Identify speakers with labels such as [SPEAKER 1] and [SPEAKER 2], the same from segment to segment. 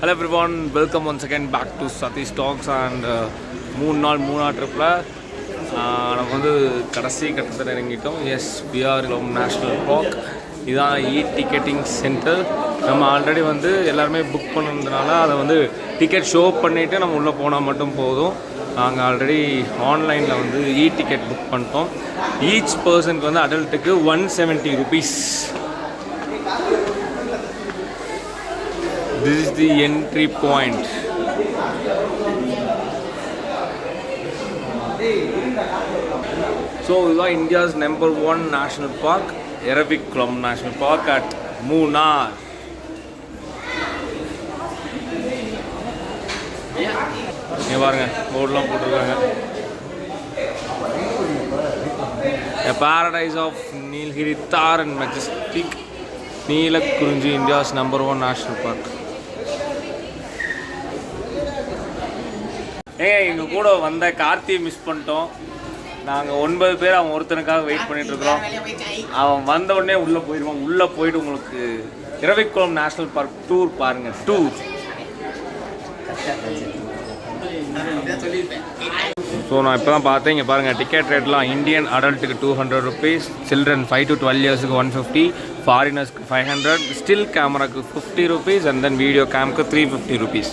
[SPEAKER 1] Hello everyone welcome one second back to Satish talks and மூணு நாள் மூணா ட்ரிப்பில் uh, நம்ம வந்து கடைசி கட்டத்தில் இறங்கிட்டோம். எஸ் பிஆர் நேஷ்னல் பார்க் இதுதான் இ டிக்கெட்டிங் சென்டர் நம்ம ஆல்ரெடி வந்து எல்லாருமே புக் பண்ணதுனால அதை வந்து டிக்கெட் ஷோ பண்ணிவிட்டு நம்ம உள்ளே போனால் மட்டும் போதும். நாங்கள் ஆல்ரெடி ஆன்லைனில் வந்து இ டிக்கெட் புக் பண்ணிட்டோம் ஈச் பர்சனுக்கு வந்து அடல்ட்டுக்கு one seventy rupees this is the entry point so இதுதான் India's number one national park Eravikulam national park at Munnar இங்கே பாருங்க போர்டெலாம் போட்டிருக்காங்க. Paradise of of tahr and and Majestic Neelakurinji India's number one national park ஏங்க எங்கள் கூட வந்த கார்த்தியை மிஸ் பண்ணிட்டோம். நாங்கள் ஒன்பது பேர் அவன் ஒருத்தனுக்காக வெயிட் பண்ணிட்டு இருக்கிறோம். அவன் வந்த உடனே உள்ளே போயிடுவான் உள்ளே போயிட்டு உங்களுக்கு இரவிக்குளம் நேஷனல் பார்க் டூர் பாருங்க டூர் ஸோ நான் இப்போ தான் பார்த்தேன். இங்கே பாருங்கள் டிக்கெட் ரேட்லாம் Indian அடல்ட்டுக்கு two hundred rupees children five to twelve இயர்ஸுக்கு one fifty ஃபாரினர்ஸ்க்கு five hundred still கேமராக்கு fifty rupees and then video கேம்க்கு three fifty rupees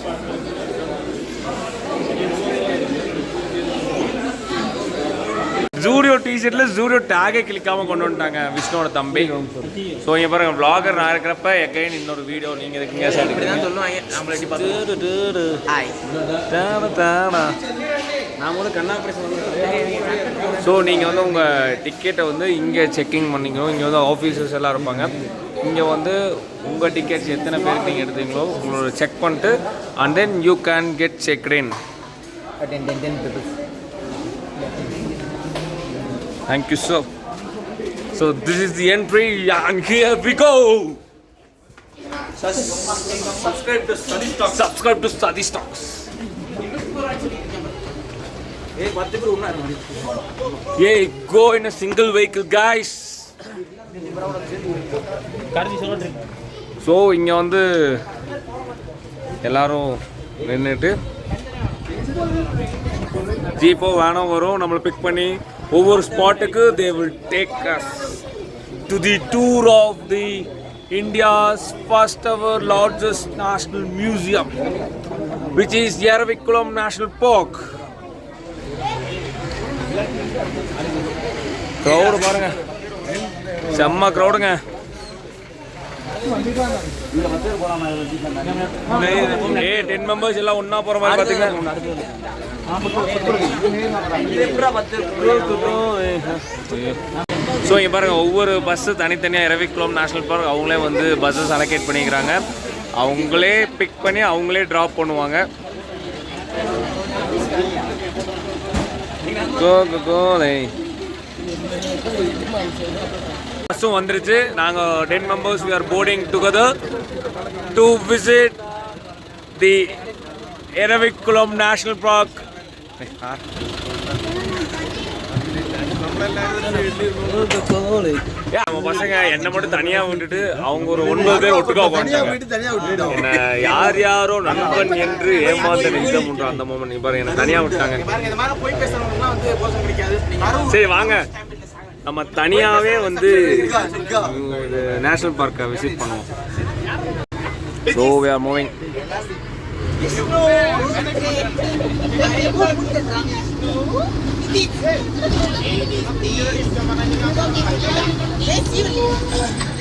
[SPEAKER 1] Zudio டிஷர்ட்டில் ஜூடியோ டேகே கிளிக்காமல் கொண்டு வந்துட்டாங்க விஷ்ணுவோட தம்பி. ஸோ இங்கே பாருங்க vlogger நான் இருக்கிறப்ப எகைன் இன்னொரு வீடியோ நீங்கள் இருக்கீங்க
[SPEAKER 2] இப்படிதான் சொல்லுவாங்க நம்மள எட்டி பார்த்து ஹாய் நான் கூட கண்ணா
[SPEAKER 1] ஸோ நீங்கள் வந்து உங்கள் டிக்கெட்டை வந்து இங்கே செக்கிங் பண்ணிக்கணும் இங்கே வந்து ஆஃபீஸர்ஸ் எல்லாம் இருப்பாங்க. இங்கே வந்து உங்கள் டிக்கெட்ஸ் எத்தனை பேருக்கு நீங்கள் எடுத்தீங்களோ உங்களோட செக் பண்ணிட்டு and then you can get checked in
[SPEAKER 2] ten ten ten peoples
[SPEAKER 1] thank you so so this is the entry and here we
[SPEAKER 2] go subscribe to study
[SPEAKER 1] stock subscribe to study stocks
[SPEAKER 2] ஏய் பத்து பேர் ஒண்ணா இருக்கு
[SPEAKER 1] ஏ go in a single vehicle guys
[SPEAKER 2] கடைசி சொல்லிட்டு
[SPEAKER 1] so இங்கே வந்து எல்லாரும் நின்றுட்டு ஜீப்போ வேனோ வரும். நம்மளை பிக் பண்ணி ஒவ்வொரு ஸ்பாட்டுக்கு they will take us to the tour of the India's first our largest national museum which is Eravikulam national park crowd பாருங்க. செம்ம க்ரௌடுங்க ஏ டென் மெம்பர்ஸ் எல்லாம் ஒன்றா போகிற மாதிரி பார்த்தீங்கன்னா ஸோ இங்கே பாருங்கள் ஒவ்வொரு பஸ்ஸு தனித்தனியாக இரவி இரவிக்குளம் நேஷ்னல் பார்க் அவங்களே வந்து பஸ்ஸஸ் அலோகேட் பண்ணிக்கிறாங்க. அவங்களே பிக் பண்ணி அவங்களே ட்ராப் பண்ணுவாங்க. கோ கோ கோலை பஸ்ஸும் வந்துருச்சு. நாங்கள் ten members we are boarding together to visit the Eravikulam national park நம்ம பசங்க என்னை மட்டும் தனியாக விட்டுட்டு அவங்க ஒரு ஒன்பது பேர் ஒட்டுக்கா உட்காந்துட்டாங்க. என்ன யார் யாரோ நண்பன் என்று ஏமாந்த நெஞ்சம் உண்டு அந்த மோமெண்ட் நீ பாருங்க என்ன தனியாக விட்டாங்க
[SPEAKER 2] பாருங்க இந்த மாதிரி போய் பேசுறவங்கலாம் வந்து போசம் கிடைக்காது நீங்க
[SPEAKER 1] சரி வாங்க. நம்ம தனியாகவே வந்து இது நேஷனல் பார்க்கை விசிட் பண்ணுவோம். ஸோ வி ஆர் மூவிங் மேலே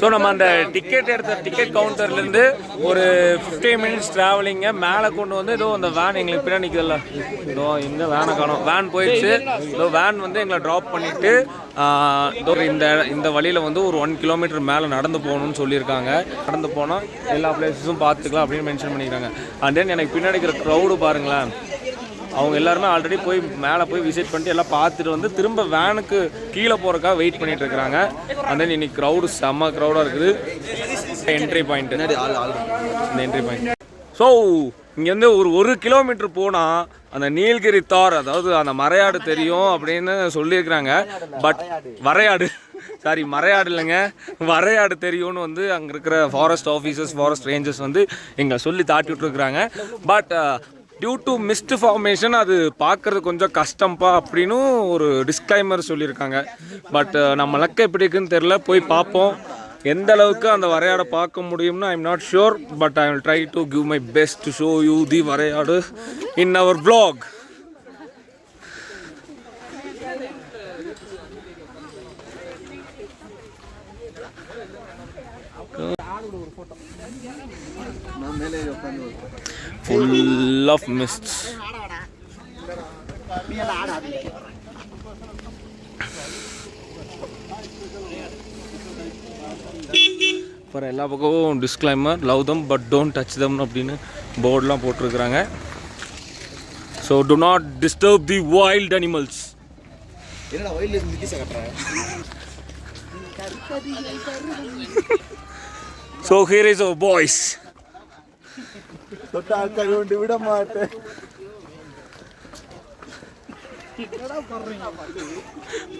[SPEAKER 1] ஸோ நம்ம அந்த டிக்கெட் எடுத்த டிக்கெட் கவுண்டர்லேருந்து ஒரு ஃபிஃப்டீன் மினிட்ஸ் ட்ராவலிங்கை மேலே கொண்டு வந்து ஏதோ அந்த வேன் எங்களுக்கு பின்னாடி இதோ இந்த வேனை காணும். வேன் போயிடுச்சு. இதோ வேன் வந்து எங்களை ட்ராப் பண்ணிவிட்டு இந்த இந்த வழியில் வந்து ஒரு ஒன் கிலோமீட்டர் மேலே நடந்து போகணும்னு சொல்லியிருக்காங்க. நடந்து போனால் எல்லா பிளேஸஸும் பார்த்துக்கலாம் அப்படின்னு மென்ஷன் பண்ணியிருக்காங்க. அண்ட் தென் எனக்கு பின்னாடி இருக்கிற க்ரௌடு பாருங்களேன். அவங்க எல்லாருமே ஆல்ரெடி போய் மேலே போய் விசிட் பண்ணிட்டு எல்லாம் பார்த்துட்டு வந்து திரும்ப வேனுக்கு கீழே போகிறக்காக வெயிட் பண்ணிட்டு and then இன்னைக்கு க்ரௌடு செம்ம க்ரௌடாக இருக்குது. என்ட்ரி பாயிண்ட் இந்த என்ட்ரி பாயிண்ட் ஸோ இங்கேருந்து ஒரு ஒரு கிலோமீட்டர் போனால் அந்த நீலகிரி தார் அதாவது அந்த மறையாடு தெரியும் அப்படின்னு சொல்லியிருக்கிறாங்க. பட் வரையாடு சாரி மறையாடு இல்லைங்க. வரையாடு தெரியும்னு வந்து அங்கே இருக்கிற ஃபாரஸ்ட் ஆஃபீஸர்ஸ் ஃபாரஸ்ட் ரேஞ்சர்ஸ் வந்து எங்களை சொல்லி தாட்டி விட்டுருக்குறாங்க. But due to mist formation அது பார்க்கறது கொஞ்சம் கஷ்டம்ப்பா அப்படின்னு ஒரு டிஸ்க்ளைமர் சொல்லியிருக்காங்க. பட் நம்ம லக்க எப்படி இருக்குன்னு தெரில போய் பார்ப்போம். எந்த அளவுக்கு அந்த வரையாடை பார்க்க முடியும்னு I am not sure but I will try to give my best show you the வரையாடு in our vlog. Full of mists. அப்புறம் எல்லா பக்கமும் disclaimer love them but don't touch them அப்படின்னு போர்டெலாம் போட்டிருக்கிறாங்க. So to not disturb the wild animals
[SPEAKER 2] என்னடா வயல்ல இருந்து நிதிஷா கட்டுற
[SPEAKER 1] so here is our boys
[SPEAKER 2] தொட்டா அக்கா கொண்டு விட மாட்டேன்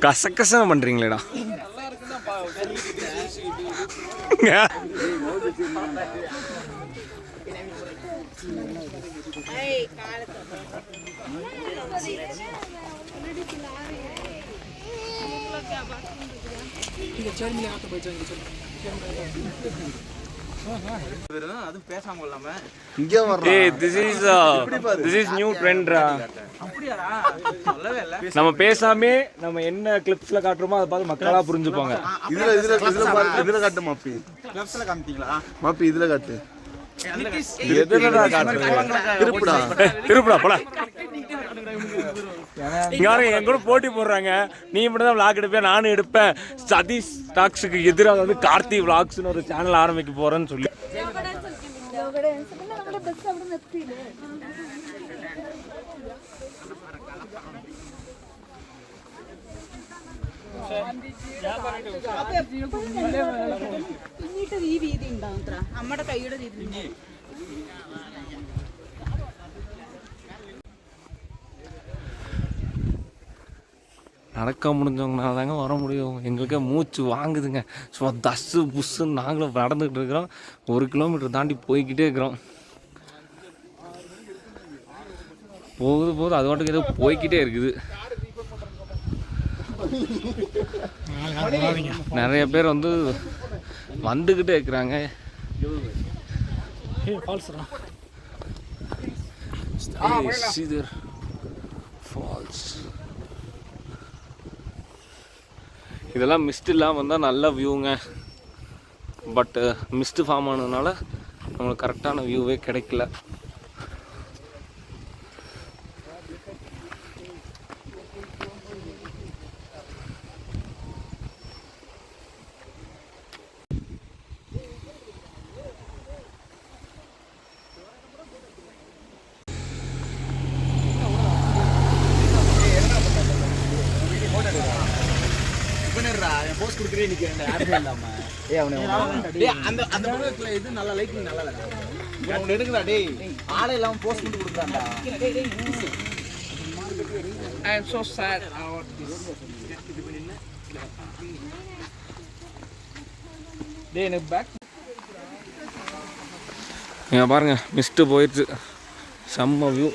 [SPEAKER 1] கசகசம் பண்ணுறீங்களேடா
[SPEAKER 2] அதுவும் பேசாம இல்லாம
[SPEAKER 3] இங்கே
[SPEAKER 1] this is this is new ட்ரெண்ட்ரா
[SPEAKER 2] அப்படியாடா? சொல்லவே இல்ல.
[SPEAKER 1] நம்ம பேசாமே நம்ம என்ன கிளிப்ஸ்ல காட்டுறோமோ அதை பார்த்து மக்களா புரிஞ்சுப்பாங்க.
[SPEAKER 3] இதுல இதுல இதுல பாரு. இதுல காட்டு மாப்பி.
[SPEAKER 2] கிளப்ஸ்ல காமித்தீங்களா
[SPEAKER 3] மாப்பி இதுல காட்டு.
[SPEAKER 1] எதுலடா காட்டுறீங்க
[SPEAKER 3] திருப்புடா.
[SPEAKER 1] திருப்படா போல இங்க பாருங்க என் கூட போட்டி போடுறாங்க நீ மட்டும் தான் vlog எடுப்பேன் நானும் எடுப்பேன் சதீஷ் டாக்ஸுக்கு எதிராக வந்து கார்த்தி vlogsனு ஒரு சேனல் ஆரம்பிக்க போறேன்னு சொல்லி
[SPEAKER 4] നമ്മുടെ ബസ് അവിടെ നിർത്തിയില്ലേ പിന്നീട്ട് ഈ രീതി ഉണ്ടാവും അത്ര നമ്മുടെ കൈയുടെ രീതി
[SPEAKER 1] நடக்க முடிஞ்சவங்கனால தாங்க வர முடியும். எங்களுக்கே மூச்சு வாங்குதுங்க. சும்மா தஸ்ஸு புஸ்ஸுன்னு நாங்களும் நடந்துக்கிட்டு இருக்கிறோம். ஒரு கிலோமீட்டர் தாண்டி போய்கிட்டே இருக்கிறோம். போகுது போகுது. அது பாட்டுக்கு ஏதோ போய்க்கிட்டே இருக்குது. நிறைய பேர் வந்து வந்துக்கிட்டே இருக்கிறாங்க. ஃபால்ஸ் இதெல்லாம் மிஸ்ட் இல்லாமல் வந்தால் நல்ல வியூங்க பட்டு மிஸ்ட் ஃபார்ம் ஆனதுனால நம்மளுக்கு கரெக்டான வியூவே கிடைக்கல.
[SPEAKER 2] கொடுக்கறே நிக்கிறேன் யாருமே இல்லாம. ஏய் அவனே டேய் அந்த அந்த இது நல்ல லைட்டிங் நல்லா அவன் எடுங்கடா டேய்? ஆளே இல்லாம போஸ்ட் பண்ணி கொடுக்குறான்டா. I am so sad about this டேய் எனக்கு பேக்
[SPEAKER 1] இங்க பாருங்க மிஸ்ட்டு போயிடுச்சு செம்ம வியூ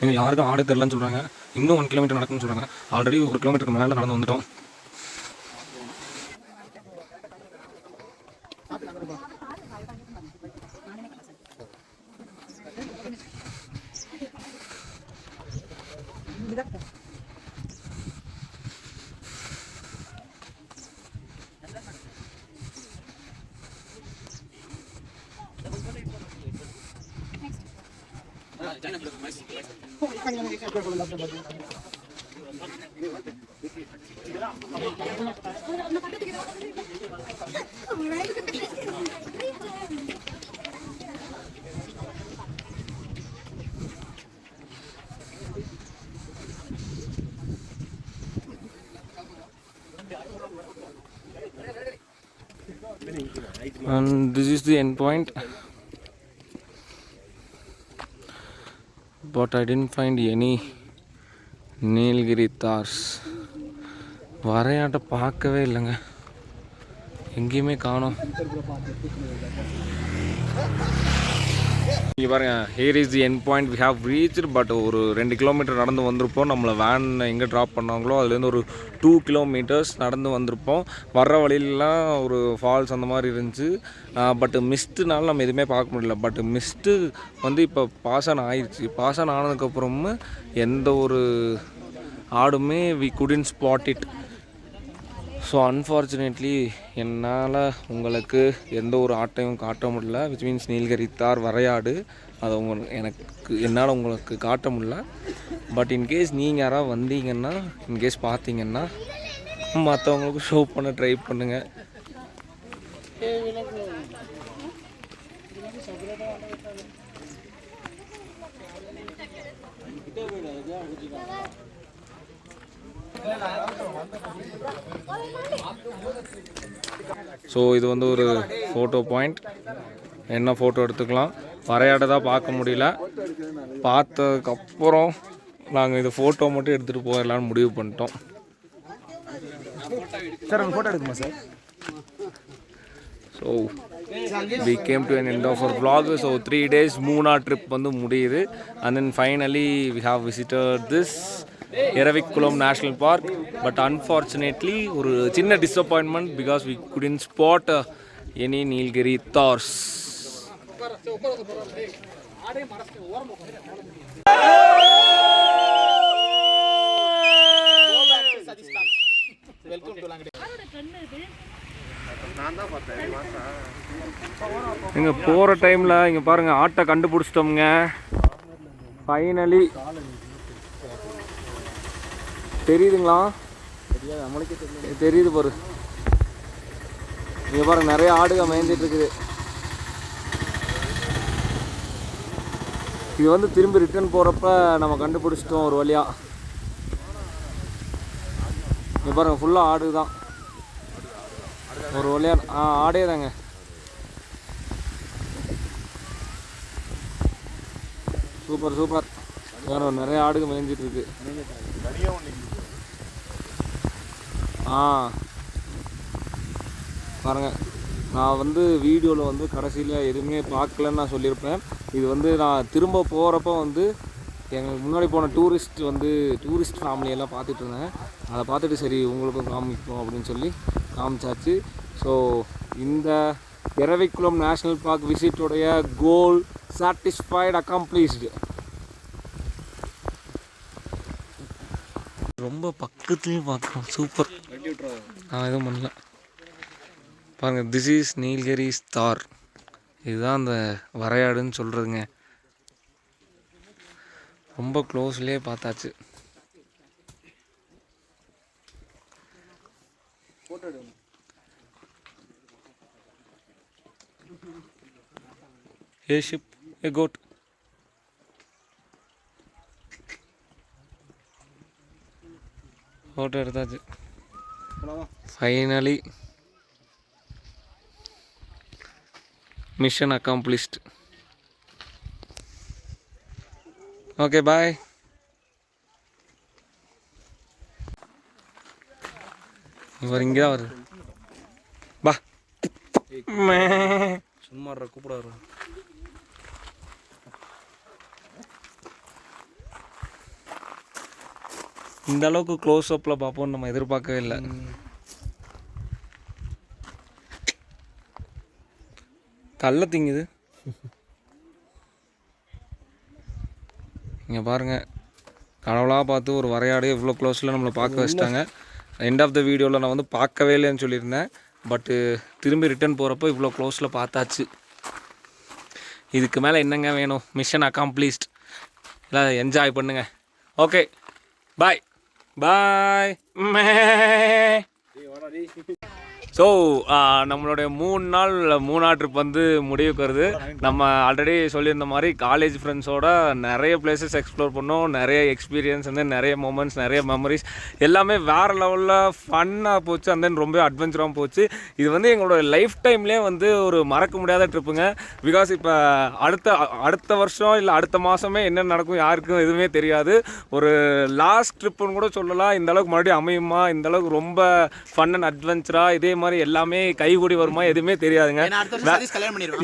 [SPEAKER 1] எங்கள் யாருக்கும் ஆடை தெரிலன்னு சொல்கிறாங்க இன்னும் ஒன் கிலோமீட்டர் நடக்கும்னு சொல்கிறாங்க ஆல்ரெடி ஒரு கிலோமீட்டருக்கு மேலே நடந்து வந்துட்டோம். And this is the end point but i didn't find any Nilgiri தார்ஸ் வரையாட்ட பார்க்கவே இல்லைங்க. எங்கேயுமே காணோம். இங்கே பாருங்க here is the end point we have reach but ஒரு ரெண்டு கிலோமீட்டர் நடந்து வந்திருப்போம். நம்மளை வேன் எங்கே ட்ராப் பண்ணாங்களோ அதுலேருந்து ஒரு டூ கிலோமீட்டர்ஸ் நடந்து வந்திருப்போம். வர்ற வழியிலலாம் ஒரு ஃபால்ஸ் அந்த மாதிரி இருந்துச்சு. பட் மிஸ்ட்டுனால நம்ம எதுவுமே பார்க்க முடியல. பட் மிஸ்ட்டு வந்து இப்போ பாஸ் ஆன் ஆயிடுச்சு பாஸ் ஆன் ஆனதுக்கப்புறமும் எந்த ஒரு ஆடுமே we couldn't spot it so unfortunately என்னால் உங்களுக்கு எந்த ஒரு ஆட்டையும் காட்ட முடியல. விச் மீன்ஸ் நீல்கரித்தார் வரையாடு. அதை உங்க எனக்கு என்னால் உங்களுக்கு காட்ட முடியல. பட் இன்கேஸ் நீங்கள் யாராவது வந்தீங்கன்னா இன்கேஸ் பார்த்தீங்கன்னா மற்றவங்களுக்கு ஷோ பண்ண ட்ரை பண்ணுங்கள் ஸோ இது வந்து ஒரு ஃபோட்டோ பாயிண்ட் என்ன ஃபோட்டோ எடுத்துக்கலாம்? வரையாட தான் பார்க்க முடியல. பார்த்ததுக்கப்புறம் நாங்கள் இது ஃபோட்டோ மட்டும் எடுத்துகிட்டு போயிடலான்னு முடிவு பண்ணிட்டோம்.
[SPEAKER 2] Sir photo எடுக்குமா
[SPEAKER 1] sir? So we came to an end of vlog so three days மூணா ட்ரிப் வந்து முடியுது. And then finally we have visited this Eravikulam national park but unfortunately ஒரு சின்ன disappointment because we couldn't spot any Nilgiri tahrs இங்கே போகிற டைமில் இங்கே பாருங்கள் ஆட்டை கண்டுபிடிச்சிட்டோம்ங்க. ஃபைனலி தெரியுதுங்களா? தெரியுது பாரு. இங்கே பாருங்க நிறைய ஆடுக மேய்ஞ்சிட்டு இருக்குது இது வந்து திரும்பி ரிட்டர்ன் போகிறப்ப நம்ம கண்டுபிடிச்சிட்டோம் ஒரு வழியாக இங்கே பாருங்கள் ஃபுல்லாக ஆடு தான் ஒரு வழியா ஆ ஆடே தாங்க. Super super. வேறு நிறைய ஆடுகள் மேய்ஞ்சிட்டு இருக்கு. ஆ. பாருங்க நான் வந்து வீடியோவில் வந்து கடைசியில் எதுவுமே பார்க்கலன்னு நான் சொல்லியிருப்பேன். இது வந்து நான் திரும்ப போகிறப்ப வந்து எங்களுக்கு முன்னாடி போன டூரிஸ்ட் வந்து டூரிஸ்ட் ஃபேமிலியெல்லாம் பார்த்துட்டு இருந்தேன். அதை பார்த்துட்டு சரி உங்களுக்கும் காமிப்போம் அப்படின்னு சொல்லி காமிச்சாச்சு. ஸோ இந்த எரவிக்குளம் நேஷ்னல் பார்க் விசிட்டோடைய கோல் சாட்டிஸ்ஃபைடு அக்காம்ப்ளீஸ்டு ரொம்ப பக்கத்துலேயும் பார்க்குறோம் சூப்பர் நான் எதுவும் பண்ணல. பாருங்கள் திஸ் இஸ் நீல்கிரி ஸ்டார் இதுதான் அந்த வரையாடுன்னு சொல்கிறதுங்க ரொம்ப க்ளோஸ்லேயே பார்த்தாச்சு. a sheep, a goat. Photo എടുത്താച്ച് finally mission accomplished okay bye இவர் இங்கே தான் வருது பா
[SPEAKER 5] சும்மா கூப்பிடாரு
[SPEAKER 1] இந்த அளவுக்கு க்ளோஸ் அப்பில் பார்ப்போம்னு நம்ம எதிர்பார்க்கவே இல்லை. கல்ல திங்குது. இங்கே பாருங்கள் கடவுளாக பார்த்து ஒரு வரையாடே இவ்வளோ க்ளோஸில் நம்மளை பார்க்க வச்சிட்டாங்க. எண்ட் ஆஃப் த வீடியோவில் நான் வந்து பார்க்கவே இல்லைன்னு சொல்லியிருந்தேன். பட்டு திரும்பி ரிட்டர்ன் போகிறப்போ இவ்வளோ க்ளோஸில் பார்த்தாச்சு. இதுக்கு மேலே என்னங்க வேணும்? மிஷன் அக்காம்ப்ளீஸ்ட் இல்லை என்ஜாய் பண்ணுங்கள் okay bye bye so uh, நம்மளுடைய மூணு நாள் மூணா ட்ரிப் வந்து முடிவுக்கு வருது நம்ம ஆல்ரெடி சொல்லியிருந்த மாதிரி காலேஜ் ஃப்ரெண்ட்ஸோட நிறைய பிளேசஸ் எக்ஸ்ப்ளோர் பண்ணோம். நிறைய எக்ஸ்பீரியன்ஸ் வந்து நிறைய மூமெண்ட்ஸ் நிறைய மெமரிஸ் எல்லாமே வேறு லெவலில் ஃபன்னாக போச்சு. அண்ட் தென் ரொம்ப அட்வென்ச்சராகவும் போச்சு. இது வந்து எங்களோட லைஃப் டைம்லேயே வந்து ஒரு மறக்க முடியாத ட்ரிப்புங்க பிகாஸ் இப்போ அடுத்த அடுத்த வருஷம் இல்லை அடுத்த மாதமே என்ன நடக்கும் யாருக்கும் எதுவுமே தெரியாது. ஒரு லாஸ்ட் ட்ரிப்புன்னு கூட சொல்லலாம். இந்தளவுக்கு மறுபடியும் அமையுமா? இந்த அளவுக்கு ரொம்ப ஃபன் அண்ட் அட்வென்ச்சராக இதே மாதிரி எல்லாமே கைகூடி வருமா எதுவுமே தெரியாதுங்க.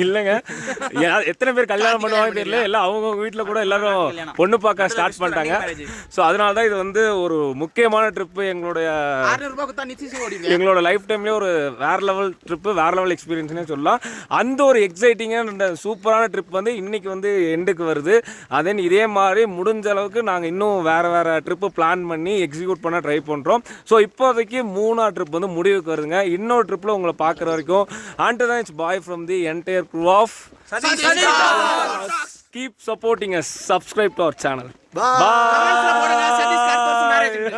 [SPEAKER 1] இல்லைங்க. எத்தனை பேர் கல்யாணம் பண்ணுவாங்க தெரியல. எல்லாம் அவங்க வீட்டில் கூட எல்லாரும் பொண்ணு பார்க்க ஸ்டார்ட் பண்ணிட்டாங்க. ஸோ அதனால தான் இது வந்து ஒரு முக்கியமான ட்ரிப்பு எங்களுடைய எங்களோட லைஃப் டைம்லேயே ஒரு வேற லெவல் ட்ரிப்பு வேற லெவல் எக்ஸ்பீரியன்ஸ்னே சொல்லலாம். அந்த ஒரு எக்ஸைட்டிங்கான சூப்பரான ட்ரிப் வந்து இன்னைக்கு வந்து எண்டுக்கு வருது. அதன் இதே மாதிரி முடிஞ்ச அளவுக்கு நாங்கள் இன்னும் வேற வேற ட்ரிப்பு பிளான் பண்ணி எக்ஸிக்யூட் பண்ண ட்ரை பண்ணுறோம் ஸோ இப்போதைக்கு மூணா ட்ரிப் வந்து முடிவுக்கு வருதுங்க. இன்னொரு ட்ரிப்பில் உங்களை பார்க்குற வரைக்கும் ஆன்டு தான் it's bye from the entire crew of keep supporting us subscribe
[SPEAKER 2] to our channel வருஷம் marriage இருக்கு.